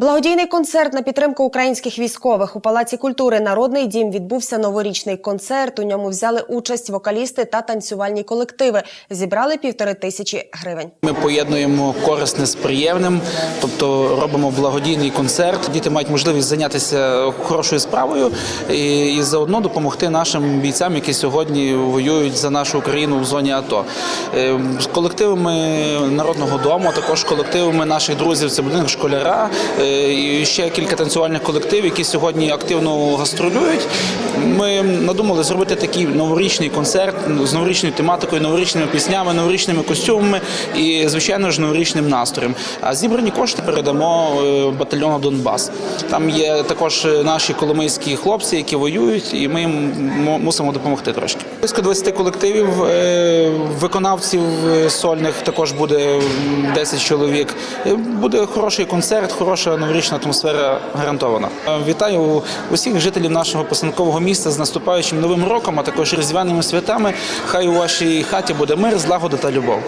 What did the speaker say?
Благодійний концерт на підтримку українських військових у Палаці культури Народний дім відбувся новорічний концерт. У ньому взяли участь вокалісти та танцювальні колективи. Зібрали півтори тисячі гривень. Ми поєднуємо корисне з приємним, тобто робимо благодійний концерт. Діти мають можливість зайнятися хорошою справою і, і заодно допомогти нашим бійцям, які сьогодні воюють за нашу Україну в зоні АТО. Е, З колективами народного дому, а також колективами наших друзів, це будинок школяра е, ще кілька танцювальних колективів, які сьогодні активно гастролюють. Ми надумали зробити такий новорічний концерт з новорічною тематикою, новорічними піснями, новорічними костюмами і, звичайно ж, новорічним настроєм. А зібрані кошти передамо е, батальйону Донбас. Там є також наші коломийські хлопці, які воюють, і ми їм мусимо допомогти трошки. Близько 20 колективів е, виконавців е, сольних також буде м, 10 чоловік. Е, Буде хороший концерт, хороша новорічна атмосфера гарантована. Е, Вітаю усіх жителів нашого посадкового міста з наступаючим новим роком, а також різдвяними святами. Хай у вашій хаті буде мир, злагода та любов.